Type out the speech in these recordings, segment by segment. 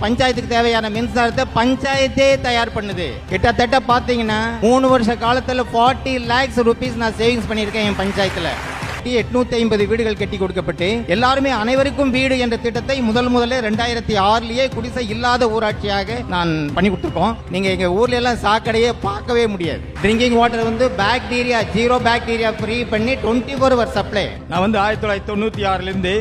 பஞ்சாயத்துக்கு தேவையான மின்சாரத்தை பஞ்சாயத்தே தயார் பண்ணுது. கிட்டத்தட்ட பாத்தீங்கன்னா மூணு வருஷ காலத்துல ஃபார்ட்டி லேக்ஸ் ருபீஸ் நான் சேவிங்ஸ் பண்ணியிருக்கேன் என் பஞ்சாயத்துல. எட்நூத்தி ஐம்பது வீடுகள் கட்டி கொடுக்கப்பட்டு எல்லாருமே அனைவருக்கும் வீடு என்ற திட்டத்தை முதல் முதல்ல ரெண்டாயிரத்தி ஆறுலயே குடிசை இல்லாத ஊராட்சியாக நான் பண்ணி கொடுத்துருக்கோம். நீங்க எங்க ஊர்ல எல்லாம் சாக்கடையே பார்க்கவே முடியாது. ட்ரிங்கிங் வாட்டர் வந்து பாக்டீரியா ஜீரோ பாக்டீரியா ஃப்ரீ பண்ணி டுவெண்ட்டி ஃபோர் ஹவர் சப்ளை நான் வந்து ஆயிரத்தி தொள்ளாயிரத்தி தொண்ணூத்தி ஆறுல இருந்து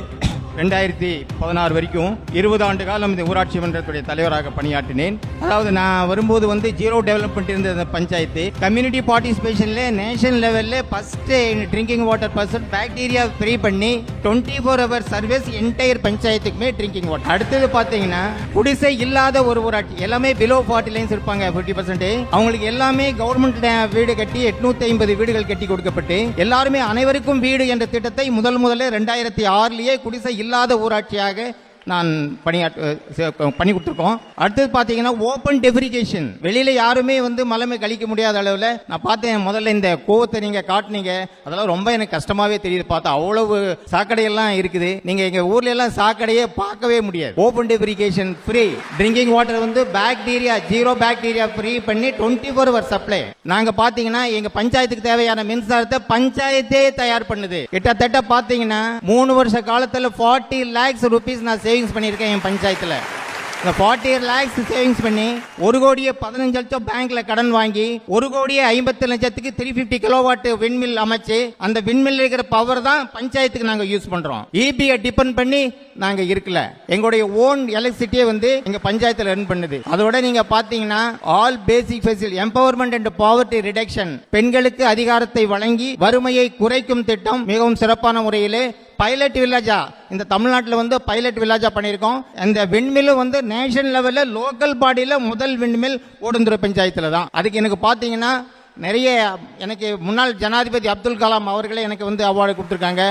ரெண்டாயிரத்தி பதினாறு வரைக்கும் இருபது ஆண்டு காலம் இந்த ஊராட்சி மன்றத்துடைய தலைவராக பணியாற்றினேன். அதாவது நான் வரும்போது வந்து ஜீரோ டெவலப்மெண்ட் இருந்த இந்த பஞ்சாயத்து கம்யூனிட்டி பார்ட்டிசிபேஷன்ல நேஷனல் லெவல்ல first drinking water percent bacteria free பண்ணி twenty four hour service entire பஞ்சாயத்துக்குமே drinking water அடுத்தது பாத்தீங்கன்னா குடிசை இல்லாத ஒரு ஊராட்சி எல்லாமே பிலோ ஃபார்ட்டி லைன்ஸ் இருப்பாங்க ஃபிஃப்டி பர்சன்ட் அவங்களுக்கு எல்லாமே கவர்மெண்ட் வீடு கட்டி எட்நூத்தி ஐம்பது வீடுகள் கட்டி கொடுக்கப்பட்டு எல்லாருமே அனைவருக்கும் வீடு என்ற திட்டத்தை முதல் முதல்ல ரெண்டாயிரத்தி ஆறுலயே குடிசை இல்லாத ஊராட்சியாக நான் பணியாற்ற சே- பண்ணி கொடுத்துருக்கோம். அடுத்தது பார்த்தீங்கன்னா ஓப்பன் டெஃபிரிகேஷன் வெளியில் யாருமே வந்து மலமே கழிக்க முடியாத அளவில் நான் பார்த்தேன் முதல்ல இந்த கோவத்தை நீங்கள் காட்டுனீங்க. அதெல்லாம் ரொம்ப எனக்கு கஷ்டமாகவே தெரியுது. பார்த்தா அவ்வளவு சாக்கடையெல்லாம் இருக்குது. நீங்கள் எங்கள் ஊர்ல எல்லாம் சாக்கடையே பார்க்கவே முடியாது. Open defecation free drinking water வந்து பாக்டீரியா ஜீரோ பாக்டீரியா ஃப்ரீ பண்ணி டுவெண்ட்டி ஃபோர் ஹவர் சப்ளை நாங்கள் பார்த்தீங்கன்னா எங்கள் பஞ்சாயத்துக்கு தேவையான மின்சாரத்தை பஞ்சாயத்தே தயார் பண்ணுது. கிட்டத்தட்ட பார்த்தீங்கன்னா மூணு வருஷ காலத்தில் ஃபார்ட்டி லேக்ஸ் ருபீஸ் நான் சேவிங்ஸ் பண்ணியிருக்கேன் என் பஞ்சாயத்தில். இந்த ஃபார்ட்டி லேக்ஸ் சேவிங்ஸ் பண்ணி ஒரு கோடியே பதினஞ்சு லட்சம் பேங்க்ல கடன் வாங்கி ஒரு கோடியே ஐம்பத்தி லட்சத்துக்கு த்ரீ பிப்டி கிலோவாட் விண்மில் அமைச்சு அந்த விண்மில் இருக்கிற பவர் தான் பஞ்சாயத்துக்கு நாங்கள் யூஸ் பண்றோம். இபிஐ டிபெண்ட் பண்ணி நாங்க இருக்கல. எங்களுடைய ஓன் எலக்ட்ரிசிட்டியே வந்து எங்க பஞ்சாயத்தில் ரன் பண்ணுது. அதோட நீங்க பாத்தீங்கன்னா all basic facility empowerment and poverty reduction பெண்களுக்கு அதிகாரத்தை வழங்கி வறுமையை குறைக்கும் திட்டம் மிகவும் சிறப்பான முறையிலே பைலட் வில்லேஜா இந்த தமிழ்நாட்டில் வந்து பைலட் வில்லேஜா பண்ணியிருக்கோம். இந்த விண்மில் வந்து நேஷனல் லெவலில் லோக்கல் பாடியில் முதல் விண்மில் ஓடுந்துரு பஞ்சாயத்தில் தான். அதுக்கு எனக்கு பார்த்தீங்கன்னா நிறைய எனக்கு முன்னாள் ஜனாதிபதி அப்துல் கலாம் அவர்களே எனக்கு வந்து அவார்டு கொடுத்துருக்காங்க.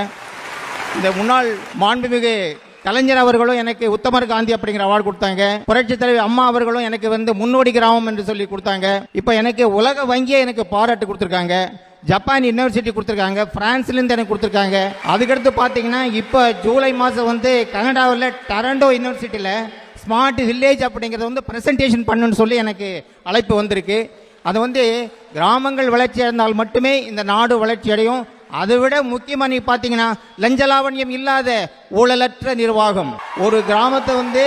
இந்த முன்னாள் மாண்புமிகு கலைஞர் அவர்களும் எனக்கு உத்தமர் காந்தி அப்படிங்கிற அவார்டு கொடுத்தாங்க. புரட்சி தலைவி அம்மா அவர்களும் எனக்கு வந்து முன்னோடி கிராமம் என்று சொல்லி கொடுத்தாங்க. இப்போ எனக்கு உலக வங்கியே எனக்கு பாராட்டு கொடுத்துருக்காங்க. ஜப்பான் யுனிவர்சிட்டி கொடுத்துருக்காங்க. பிரான்ஸ்ல இருந்து எனக்கு கொடுத்துருக்காங்க. அதுக்கடுத்து பார்த்தீங்கன்னா இப்போ ஜூலை மாதம் வந்து கனடாவில் டரண்டோ யுனிவர்சிட்டியில் ஸ்மார்ட் வில்லேஜ் அப்படிங்கிறத வந்து பிரசன்டேஷன் பண்ணுன்னு சொல்லி எனக்கு அழைப்பு வந்திருக்கு. அது வந்து கிராமங்கள் வளர்ச்சி அடைந்தால் மட்டுமே இந்த நாடு வளர்ச்சி அடையும். அதை விட முக்கியமா நீ பாத்தீங்கன்னா லஞ்சலாவண்யம் இல்லாத ஊழலற்ற நிர்வாகம். ஒரு கிராமத்தை வந்து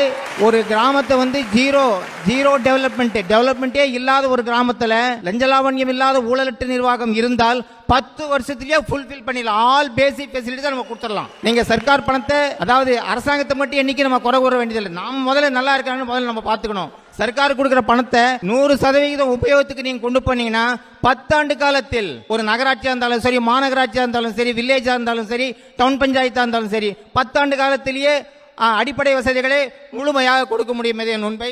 ஒரு கிராமத்தை வந்து ஜீரோ ஜீரோ டெவலப்மெண்ட் டெவலப்மெண்ட்டே இல்லாத ஒரு கிராமத்துல லஞ்சலாவண்யம் இல்லாத ஊழலற்ற நிர்வாகம் இருந்தால் பத்து வருஷத்துலயே ஃபுல்ஃபில் பண்ணிடலாம். ஆல் பேசிக் ஃபெசிலிட்டி நம்ம கொடுத்துடலாம். நீங்க சர்க்கார் பணத்தை அதாவது அரசாங்கத்தை மட்டும் என்னைக்கு நம்ம குறை கூற வேண்டியதில்லை. நாம் முதல்ல நல்லா இருக்காங்கன்னு முதல்ல நம்ம பார்த்துக்கணும். சர்க்கார் கொடுக்கிற பணத்தை நூறு சதவிகிதம் உபயோகத்துக்கு நீங்க கொண்டு போனீங்கன்னா பத்தாண்டு காலத்தில் ஒரு நகராட்சியா இருந்தாலும் சரி மாநகராட்சியா இருந்தாலும் சரி வில்லேஜா இருந்தாலும் சரி டவுன் பஞ்சாயத்தா இருந்தாலும் சரி பத்தாண்டு காலத்திலேயே அடிப்படை வசதிகளை முழுமையாக கொடுக்க முடியும். என் உண்மை.